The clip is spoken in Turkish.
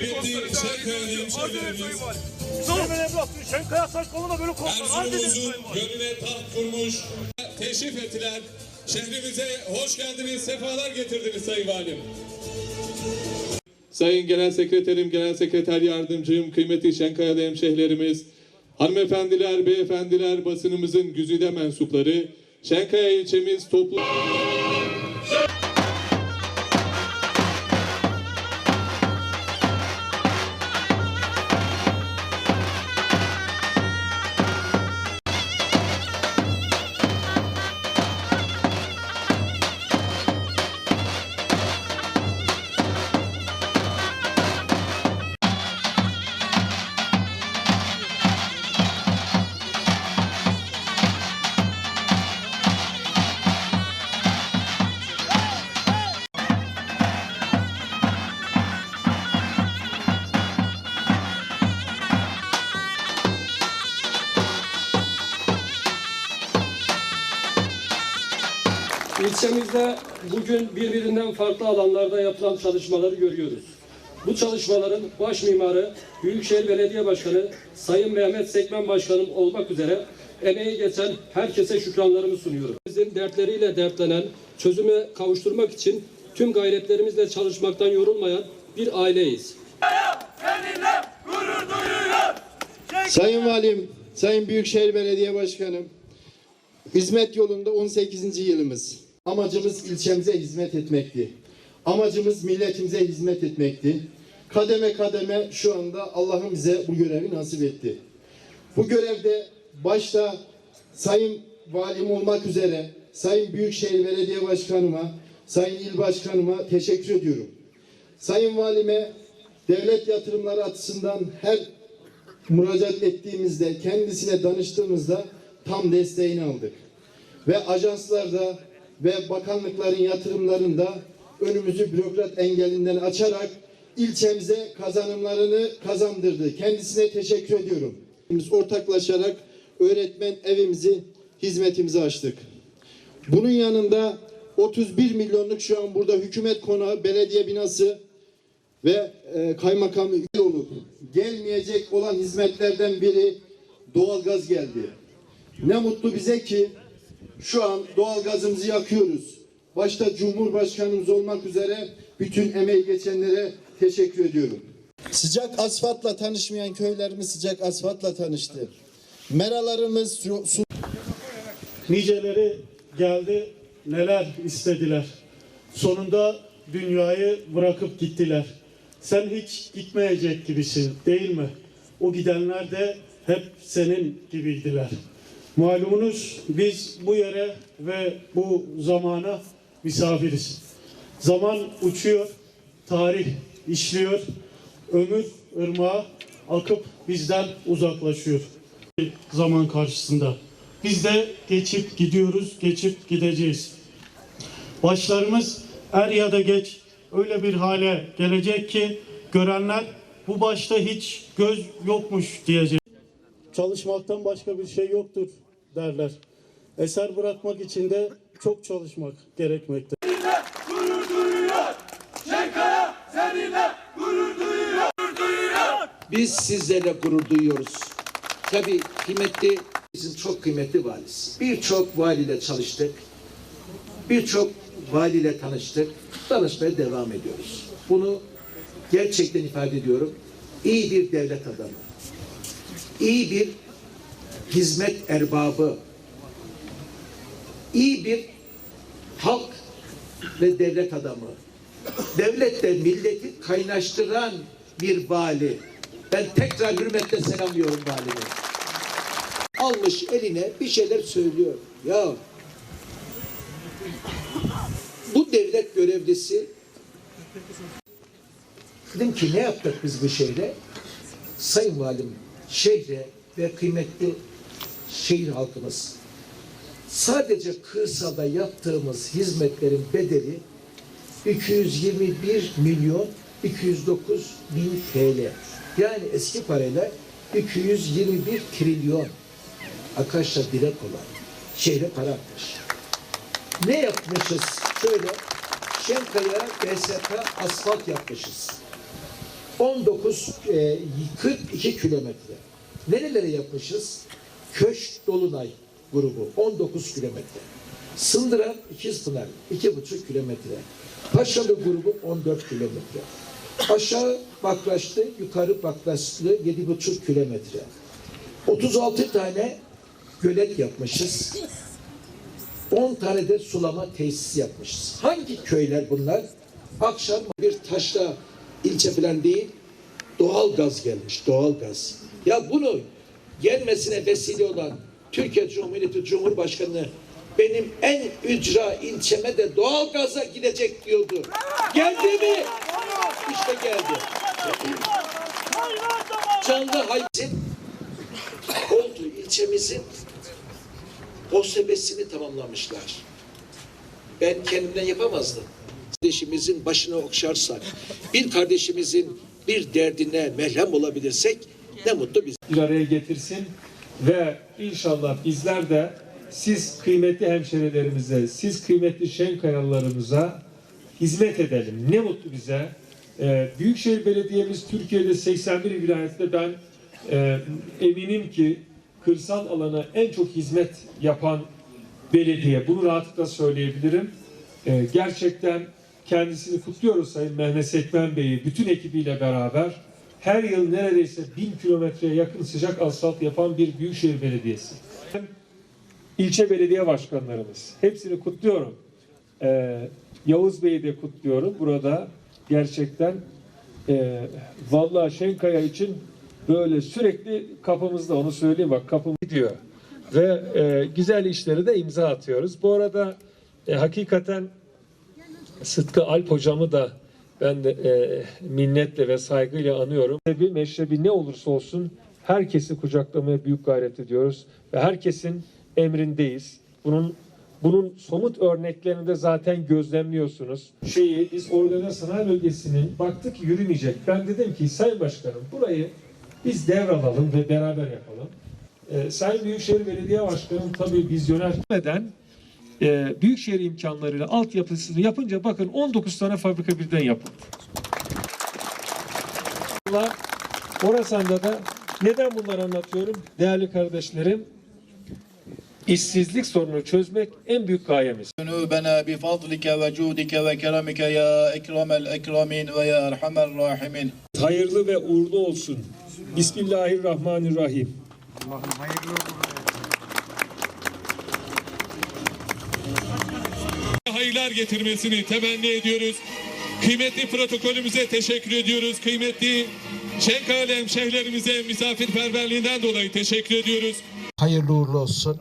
Kıymetli Şenkaya hemşehrilerimiz, Sayın Evlat, Şenkaya saç koluna böyle korkar. Hadi Erzurum'umuzun gönlüne taht kurmuş, teşrif ettiler. Şehrimize hoş geldiniz, sefalar getirdiniz Sayın Valim. Sayın Genel Sekreterim, Genel Sekreter Yardımcım, kıymetli Şenkayalı hemşehrilerimiz, hanımefendiler, beyefendiler, basınımızın güzide mensupları, Şenkaya ilçemiz toplu... İlçemizde bugün birbirinden farklı alanlarda yapılan çalışmaları görüyoruz. Bu çalışmaların baş mimarı Büyükşehir Belediye Başkanı Sayın Mehmet Sekmen Başkanım olmak üzere emeği geçen herkese şükranlarımı sunuyorum. Bizim dertleriyle dertlenen, çözüme kavuşturmak için tüm gayretlerimizle çalışmaktan yorulmayan bir aileyiz. Sayın Valim, Sayın Büyükşehir Belediye Başkanım, hizmet yolunda 18. yılımız. Amacımız ilçemize hizmet etmekti. Amacımız milletimize hizmet etmekti. Kademe kademe şu anda Allah'ım bize bu görevi nasip etti. Bu görevde başta Sayın Valim olmak üzere Sayın Büyükşehir Belediye Başkanıma, Sayın İl Başkanıma teşekkür ediyorum. Sayın Valime devlet yatırımları açısından her müracaat ettiğimizde, kendisine danıştığımızda tam desteğini aldık. Ve ajanslarda ve bakanlıkların yatırımlarında önümüzü bürokrat engelinden açarak ilçemize kazanımlarını kazandırdı. Kendisine teşekkür ediyorum. Biz ortaklaşarak öğretmen evimizi hizmetimize açtık. Bunun yanında 31 milyonluk şu an burada hükümet konağı, belediye binası ve e, kaymakamı üye olup gelmeyecek olan hizmetlerden biri doğalgaz geldi. Ne mutlu bize ki şu an doğalgazımızı yakıyoruz. Başta Cumhurbaşkanımız olmak üzere bütün emeği geçenlere teşekkür ediyorum. Sıcak asfaltla tanışmayan köylerimiz sıcak asfaltla tanıştı. Meralarımız su su- Niceleri geldi, neler istediler. Sonunda dünyayı bırakıp gittiler. Sen hiç gitmeyecek gibisin değil mi? O gidenler de hep senin gibiydiler. Malumunuz biz bu yere ve bu zamana misafiriz. Zaman uçuyor, tarih işliyor, ömür ırmağı akıp bizden uzaklaşıyor zaman karşısında. Biz de geçip gidiyoruz, geçip gideceğiz. Başlarımız er ya da geç öyle bir hale gelecek ki görenler bu başta hiç göz yokmuş diyecek. Çalışmaktan başka bir şey yoktur derler. Eser bırakmak için de çok çalışmak gerekmekte. Biz sizlerle gurur duyuyoruz. Tabii kıymetli, bizim çok kıymetli valisi. Birçok valiyle çalıştık. Birçok valiyle tanıştık. Tanışmaya devam ediyoruz. Bunu gerçekten ifade ediyorum. İyi bir devlet adamı. iyi bir hizmet erbabı. iyi bir halk ve devlet adamı. Devletle milleti kaynaştıran bir vali. Ben tekrar hürmetle selamlıyorum valimi. Almış eline bir şeyler söylüyor. Ya bu devlet görevlisi dedim ki ne yaptık biz bu şeyle? Sayın Valim şehre ve kıymetli şehir halkımız sadece kırsalda yaptığımız hizmetlerin bedeli 221 milyon 209 bin TL. Yani eski parayla 221 trilyon. Arkadaşlar direkt olan. Şehre para atmış. Ne yapmışız? Şöyle Şenkaya BSK asfalt yapmışız. 19 e, 42 kilometre. Nerelere yapmışız? Köşk Dolunay grubu 19 kilometre. Sındıran İkizpınar 2,5 kilometre. Paşalı grubu 14 kilometre. Aşağı Bakraçlı, yukarı Bakraçlı 7,5 kilometre. 36 tane gölet yapmışız. 10 tane de sulama tesisi yapmışız. Hangi köyler bunlar? Akşam bir taşla ilçe falan değil, doğal gaz gelmiş, doğal gaz. Ya bunu gelmesine vesile olan Türkiye Cumhuriyeti Cumhurbaşkanı benim en ücra ilçeme de doğal gaza gidecek diyordu. Geldi mi? İşte geldi. Canlı hayvancın oldu ilçemizin OSB'sini tamamlamışlar. Ben kendimden yapamazdım. Kardeşimizin başına okşarsak, bir kardeşimizin bir derdine merhem olabilirsek ne mutlu biz. bir araya getirsin ve inşallah bizler de siz kıymetli hemşerilerimize, siz kıymetli Şenkayalılarımıza hizmet edelim. Ne mutlu bize. Ee, Büyükşehir Belediye'miz Türkiye'de 81 vilayette ben e, eminim ki kırsal alana en çok hizmet yapan belediye. Bunu rahatlıkla söyleyebilirim. Ee, gerçekten kendisini kutluyoruz Sayın Mehmet Sekmen Bey'i bütün ekibiyle beraber. Her yıl neredeyse bin kilometreye yakın sıcak asfalt yapan bir büyükşehir belediyesi. İlçe belediye başkanlarımız. Hepsini kutluyorum. Ee, Yavuz Bey'i de kutluyorum. Burada gerçekten e, vallahi Şenkaya için böyle sürekli kapımızda onu söyleyeyim bak kapım gidiyor. Ve e, güzel işleri de imza atıyoruz. Bu arada e, hakikaten Sıtkı Alp hocamı da ben de e, minnetle ve saygıyla anıyorum. Bir meşrebi ne olursa olsun herkesi kucaklamaya büyük gayret ediyoruz ve herkesin emrindeyiz. Bunun bunun somut örneklerini de zaten gözlemliyorsunuz. Şeyi biz organize sanayi bölgesinin baktık ki yürümeyecek. Ben dedim ki Sayın Başkanım burayı biz devralalım ve beraber yapalım. Ee, Sayın Büyükşehir Belediye Başkanım tabii vizyoner neden e, büyükşehir imkanlarıyla altyapısını yapınca bakın 19 tane fabrika birden yapıldı. Orasan'da da neden bunları anlatıyorum? Değerli kardeşlerim, işsizlik sorunu çözmek en büyük gayemiz. Zunubena bi fadlike ve cudike ve keramike ya ekramel ekramin ve ya erhamel rahimin. Hayırlı ve uğurlu olsun. Bismillahirrahmanirrahim. Allah'ım hayırlı uğurlu hayırlar getirmesini temenni ediyoruz. Kıymetli protokolümüze teşekkür ediyoruz. Kıymetli Şenkayalı hemşehrilerimize misafirperverliğinden dolayı teşekkür ediyoruz. Hayırlı uğurlu olsun.